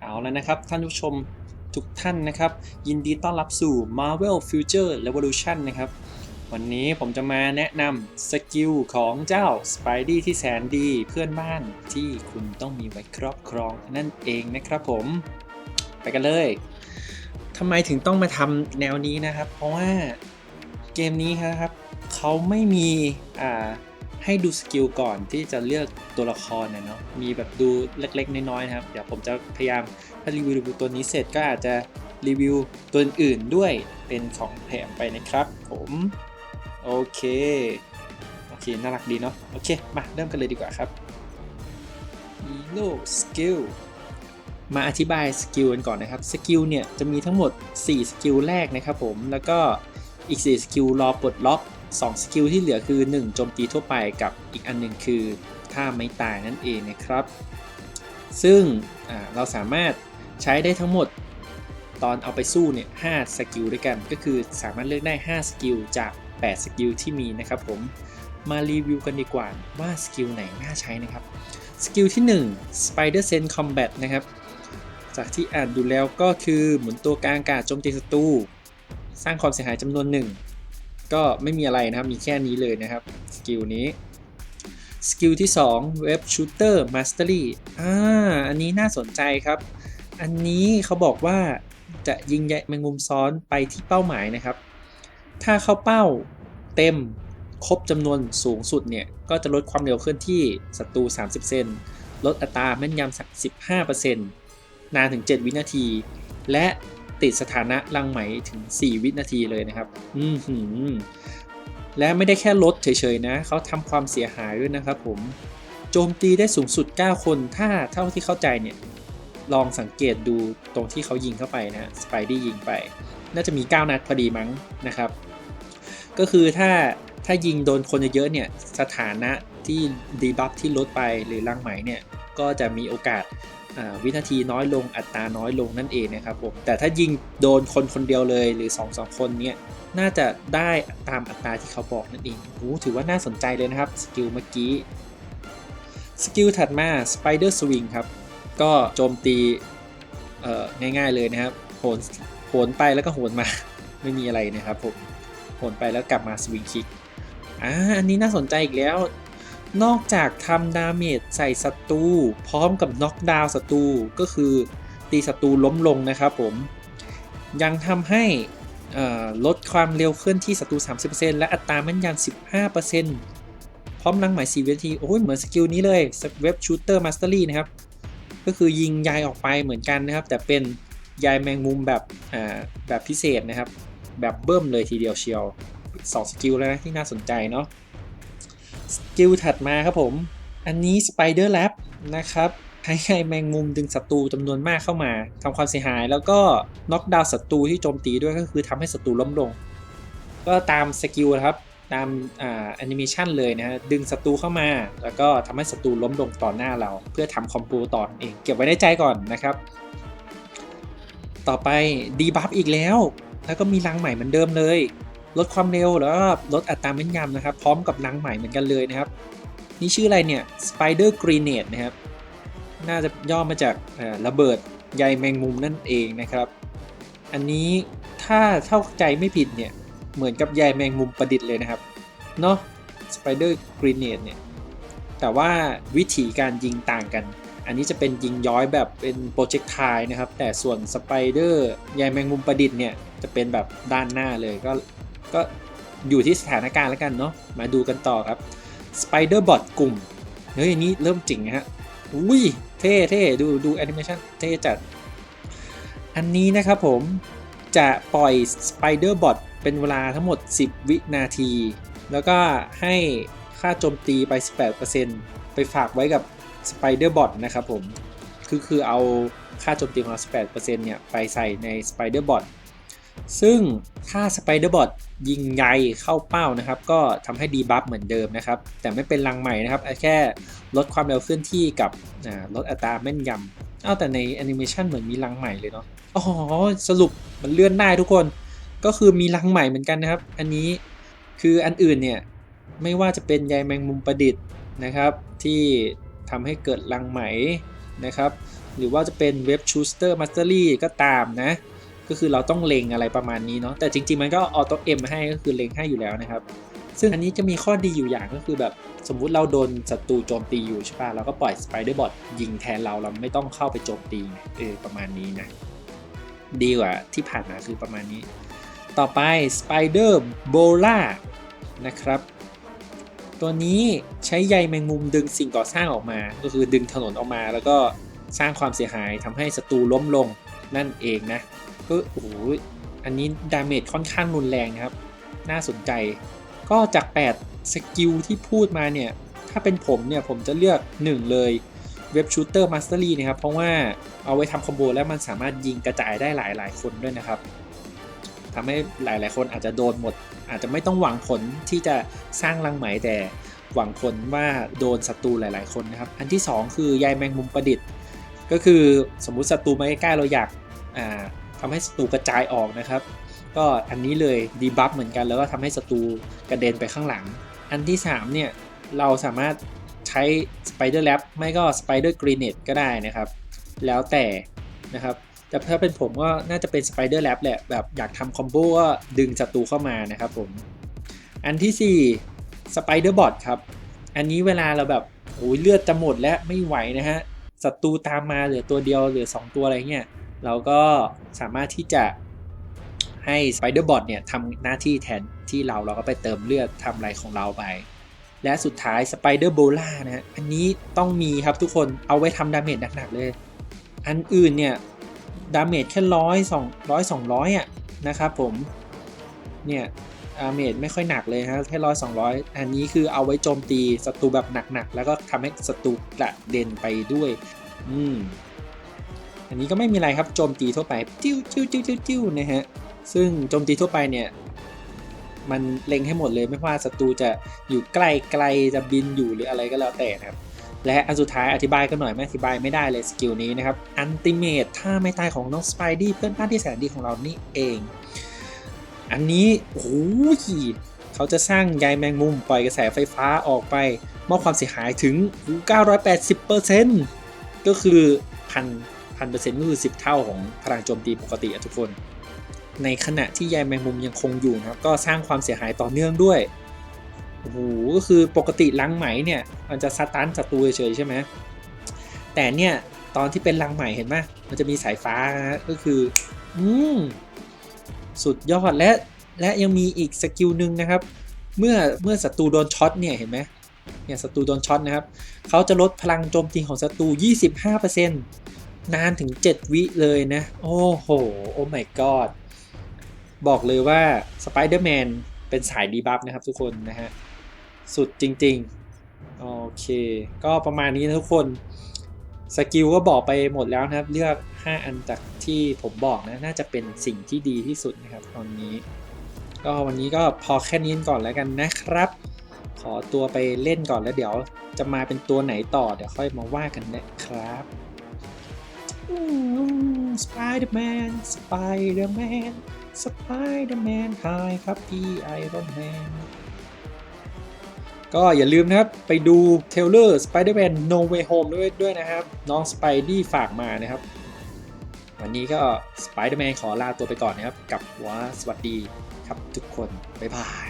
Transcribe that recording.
เอาแล้วนะครับ ท่านผู้ชมทุกท่านนะครับ ยินดีต้อนรับสู่ Marvel Future Revolution นะครับ วันนี้ผมจะมาแนะนำสกิลของเจ้า Spidey ที่แสนดีเพื่อนบ้านที่คุณต้องมีไว้ครอบครองนั่นเองนะครับผม ไปกันเลยทำไมถึงต้องมาทำแนวนี้นะครับ เพราะว่าเกมนี้ครับเขาไม่มีอ่า ให้ดูสกิลก่อนที่จะเลือกตัวละครนะเนาะมีแบบดูเล็กๆ น้อยๆนะครับ เดี๋ยวผมจะพยายามถ้ารีวิวตัวนี้เสร็จก็อาจจะรีวิวตัวอื่นๆด้วยเป็นของแถมไปนะครับ ผม โอเค โอเค น่ารักดีเนาะโอเค มาเริ่มกันเลยดีกว่าครับ Hero Skill มาอธิบายสกิลกันก่อนนะครับสกิลเนี่ยจะมีทั้งหมด 4 สกิลแรกนะครับผมแล้วก็อีก 4 สกิลรอปลดล็อก 2สกิลที่เหลือคือ 1 โจมตีทั่วไปกับอีกอันหนึ่งคือท่าไม่ตายนั่นเองนะครับ ซึ่งเราสามารถใช้ได้ทั้งหมดตอนเอาไปสู้เนี่ย5สกิลด้วยกัน ก็คือสามารถเลือกได้ 5 สกิลจาก 8 สกิลที่มีนะครับผมมารีวิวกันดีกว่าว่าสกิลไหนน่าใช้นะครับ สกิลที่ 1 Spider Sense Combat นะครับ จากที่อ่านดูแล้วก็คือหมุนตัวกลางอากาศโจมตีศัตรูสร้างความเสียหายจำนวนหนึ่ง ก็ไม่มีอะไรนะครับ มีแค่นี้เลยนะครับ สกิลนี้ สกิลที่2 Web Shooter Mastery อ่า อันนี้น่าสนใจครับ อันนี้เขาบอกว่าจะยิงใยแมงมุมซ้อนไปที่เป้าหมายนะครับ ถ้าเข้าเป้าเต็มครบจำนวนสูงสุดเนี่ย ก็จะลดความเร็วเคลื่อนที่ศัตรู 30 เซน ลดอัตราแม่นยำสัก15%นานถึง 7 วินาที และ ติดสถานะลังไหมถึง 4 วินาทีเลยนะครับ อือหือและไม่ได้แค่ลดเฉยๆนะ เขาทำความเสียหายด้วยนะครับผมโจมตีได้สูงสุด 9 คน ถ้าเท่าที่เข้าใจเนี่ย ลองสังเกตดูตรงที่เขายิงเข้าไปนะสไปดี้ยิงไป น่าจะมี 9 นัดพอดีมั้งนะครับ ก็คือถ้าถ้ายิงโดนคนเยอะๆเนี่ย สถานะที่ดีบัฟที่ลดไปหรือลังไหมเนี่ย ก็จะมีโอกาส วินาทีน้อยลงอัตราน้อยลงนั่นเองนะครับผมแต่ถ้ายิงโดนคนคนเดียวเลยหรือ 2 2 คนเนี่ยน่าจะได้ตามอัตราที่เขาบอกนั่นเองโอ้ถือว่าน่าสนใจเลยนะครับสกิลเมื่อกี้สกิลถัดมา Spider Swing ครับก็โจมตีง่ายๆเลยนะครับโหนโหนไปแล้วก็โหนมา ไม่มีอะไรนะครับผมโหนไปแล้วกลับมาสวิงคิกอ่าอันนี้น่าสนใจอีกแล้ว นอกจากทำดาเมจใส่ศัตรูพร้อมกับน็อกดาวน์ศัตรูก็คือตีศัตรูล้มลงนะครับผม ยังทำให้ลดความเร็วเคลื่อนที่ศัตรู 30%และอัตราแม่นยำ15%พร้อมลังหมาย4วินาทีโอ้ยเหมือนสกิลนี้เลยเว็บชูเตอร์มาสเตอรี่นะครับ ก็คือยิงยายออกไปเหมือนกันนะครับ แต่เป็นยายแมงมุมแบบแบบพิเศษนะครับ แบบเบิ่มเลยทีเดียวเชียวสองสกิลแล้วนะที่น่าสนใจเนาะ สกิลถัดมาครับผม อันนี้ Spider Lab นะครับให้ให้แมงมุมดึงศัตรูจำนวนมากเข้ามาทำความเสียหาย แล้วก็น็อกดาวน์ศัตรูที่โจมตีด้วยก็คือทำให้ศัตรูล้มลง ก็ตามสกิลครับตามแอนิเมชันเลยนะฮะดึงศัตรูเข้ามา แล้วก็ทำให้ศัตรูล้มลงต่อหน้าเรา เพื่อทำคอมโบต่อเองเก็บไว้ในใจก่อนนะครับ ต่อไปดีบัฟอีกแล้ว แล้วก็มีรังใหม่เหมือนเดิมเลย ลดความเร็วแล้วก็ลดอัตราแม่นยำนะครับ พร้อมกับรังใหม่เหมือนกันเลยนะครับ นี่ชื่ออะไรเนี่ย Spider Grenade นะครับ น่าจะย่อมาจากระเบิดใยแมงมุมนั่นเองนะครับ อันนี้ถ้าเข้าใจไม่ผิดเนี่ย เหมือนกับใยแมงมุมประดิษฐ์เลยนะครับ เนาะ Spider Grenade เนี่ย แต่ว่าวิธีการยิงต่างกัน อันนี้จะเป็นยิงย้อยแบบเป็นโปรเจกต์ไทนะครับ แต่ส่วนสไปเดอร์ใยแมงมุมประดิษฐ์เนี่ย จะเป็นแบบด้านหน้าเลยก็ ก็อยู่ที่สถานการณ์แล้วกันเนาะมาดูกันต่อครับ Spider Bot กลุ่มเฮ้ยอันนี้เริ่มจริงนะฮะอุ้ยเท่เท่ดูดูแอนิเมชันเท่จัด อันนี้นะครับผมจะปล่อย Spider Bot เป็นเวลาทั้งหมด 10 วินาที แล้วก็ให้ค่าโจมตีไป 18%ไปฝากไว้กับ Spider Bot นะครับผม คือคือเอาค่าโจมตีของเรา18%เนี่ย ไปใส่ใน Spider Bot ซึ่งถ้า Spider Bot ยิงใยเข้าเป้านะครับ ก็ทำให้ดีบัฟเหมือนเดิมนะครับ แต่ไม่เป็นรังใหม่นะครับ แค่ลดความเร็วเคลื่อนที่กับลดอัตราแม่นยำอ้าวแต่ในแอนิเมชันเหมือนมีรังใหม่เลยเนาะอ๋อสรุปมันเลื่อนได้ทุกคนก็คือมีรังใหม่เหมือนกันนะครับ อันนี้คืออันอื่นเนี่ย ไม่ว่าจะเป็นใยแมงมุมประดิษฐ์นะครับ ที่ทำให้เกิดรังไหมนะครับ หรือว่าจะเป็นเว็บชูสเตอร์มาสเตอรี่ก็ตามนะ ก็คือเราต้องเล็งอะไรประมาณนี้เนาะแต่จริง ๆ มันก็ออโต้เอ็มให้ก็คือเล็งให้อยู่แล้วนะครับซึ่งอันนี้จะมีข้อดีอยู่อย่างก็คือแบบสมมุติเราโดนศัตรูโจมตีอยู่ใช่ป่ะเราก็ปล่อยสไปเดอร์บอทยิงแทนเราเราไม่ต้องเข้าไปโจมตีเออประมาณนี้นะดีกว่าที่ผ่านมาคือประมาณนี้ ต่อไป Spider b o l a นะครับตัวนี้ใช้ใยแมงมุมดึงสิ่งก่อสร้างออกมา ก็คือดึงถนนออกมา แล้วก็สร้างความเสียหายทำให้ศัตรูล้มลงนั่นเองนะ ก็โอ้โหอันนี้ดาเมจค่อนข้างรุนแรงนะครับ น่าสนใจ ก็จาก 8 สกิลที่พูดมาเนี่ย ถ้าเป็นผมเนี่ย ผมจะเลือก 1 เลยเว็บชูเตอร์มาสเตอรี่นะครับ เพราะว่าเอาไว้ทำคอมโบแล้วมันสามารถยิงกระจายได้หลาย ๆ คนด้วยนะครับทำให้หลาย ๆ คนอาจจะโดนหมด อาจจะไม่ต้องหวังผลที่จะสร้างรังไหมแต่หวังผลว่าโดนศัตรูหลาย ๆ คนนะครับ อันที่ 2 คือใยแมงมุมประดิษฐ์ ก็คือสมมุติศัตรูมาใกล้ๆเราอยาก อ่าทำให้ศัตรูกระจายออกนะครับ ก็อันนี้เลยดีบัฟเหมือนกันแล้วก็ทำให้ศัตรูกระเด็นไปข้างหลัง อันที่ 3 เนี่ย เราสามารถใช้ Spider Lab ไม่ก็ Spider Grenade ก็ได้นะครับ แล้วแต่นะครับแต่ถ้าเป็นผมก็น่าจะเป็น Spider Lab แหละแบบอยากทำคอมโบก็ดึงศัตรูเข้ามานะครับผม อันที่4 Spider Bot ครับ อันนี้เวลาเราแบบโอ้ยเลือดจะหมดแล้วไม่ไหวนะฮะศัตรูตามมาเหลือตัวเดียวเหลือ 2 ตัวอะไรเงี้ย เราก็สามารถที่จะให้ Spider Bot เนี่ยทำหน้าที่แทนที่เราเราก็ไปเติมเลือดทำอะไรของเราไป และสุดท้าย Spider b o l a นะฮะอันนี้ต้องมีครับทุกคนเอาไว้ทำดาเมจหนักๆเลย อันอื่นเนี่ยดาเมจแค่ร้อยสองร้อยสองร้อยอะนะครับผมเนี่ยดาเมจไม่ค่อยหนักเลยฮะแค่ร้อยสองร้อยอันนี้คือเอาไว้โจมตีศัตรูแบบหนักๆ แล้วก็ทำให้ศัตรูกระเด็นไปด้วย อืม อันนี้ก็ไม่มีอะไรครับโจมตีทั่วไปจิ้วจิ้วจิ้วจิ้วจิ้วนะฮะซึ่งโจมตีทั่วไปเนี่ยมันเล็งให้หมดเลยไม่ว่าศัตรูจะอยู่ใกล้ไกลจะบินอยู่หรืออะไรก็แล้วแต่นะครับ และอันสุดท้ายอธิบายกันหน่อยไม่อธิบายไม่ได้เลยสกิลนี้นะครับอันติเมทท่าไม่ตายของน้องสไปดี้เพื่อนบ้านที่แสนดีของเรานี่เอง อันนี้โอ้โหเขาจะสร้างใยแมงมุมปล่อยกระแสไฟฟ้าออกไปมอบความเสียหายถึง 980%ก็คือพัน พันเปอร์เซ็นต์ก็คือ 10 เท่าของพลังโจมตีปกติอะทุกคน ในขณะที่ใยแมงมุมยังคงอยู่นะครับก็สร้างความเสียหายต่อเนื่องด้วยโอ้โหก็คือปกติลังไหมเนี่ยมันจะสตันศัตรูเฉยใช่ไหมแต่เนี่ยตอนที่เป็นลังไหมเห็นไหมมันจะมีสายฟ้านะก็คืออืมสุดยอดและและยังมีอีกสกิลหนึ่งนะครับ เมื่อเมื่อศัตรูโดนช็อตเนี่ยเห็นไหมเนี่ยศัตรูโดนช็อตนะครับ เขาจะลดพลังโจมตีของศัตรู 25%น นานถึง 7 วิเลยนะ โอ้โห โอ้ my god บอกเลยว่า Spider-Man เป็นสายดีบัฟนะครับทุกคนนะฮะ สุดจริงๆ โอเค ก็ประมาณนี้นะทุกคน สกิลก็บอกไปหมดแล้วนะครับ เลือก 5 อันจากที่ผมบอกนะ น่าจะเป็นสิ่งที่ดีที่สุดนะครับตอนนี้ ก็วันนี้ก็พอแค่นี้ก่อนแล้วกันนะครับ ขอตัวไปเล่นก่อนแล้วเดี๋ยวจะมาเป็นตัวไหนต่อเดี๋ยวค่อยมาว่ากันนะครับ สไปเดอร์แมน สไปเดอร์แมน สไปเดอร์แมนไฮครับพี่ไอรอนแมน ก็อย่าลืมนะครับ ไปดูเทเลอร์ Spider-Man No Way Home ด้วยด้วยนะครับ น้องสไปดี้ฝากมานะครับ วันนี้ก็ Spider-Man ขอลาตัวไปก่อนนะครับ กับว่าสวัสดีครับทุกคน บ๊ายบาย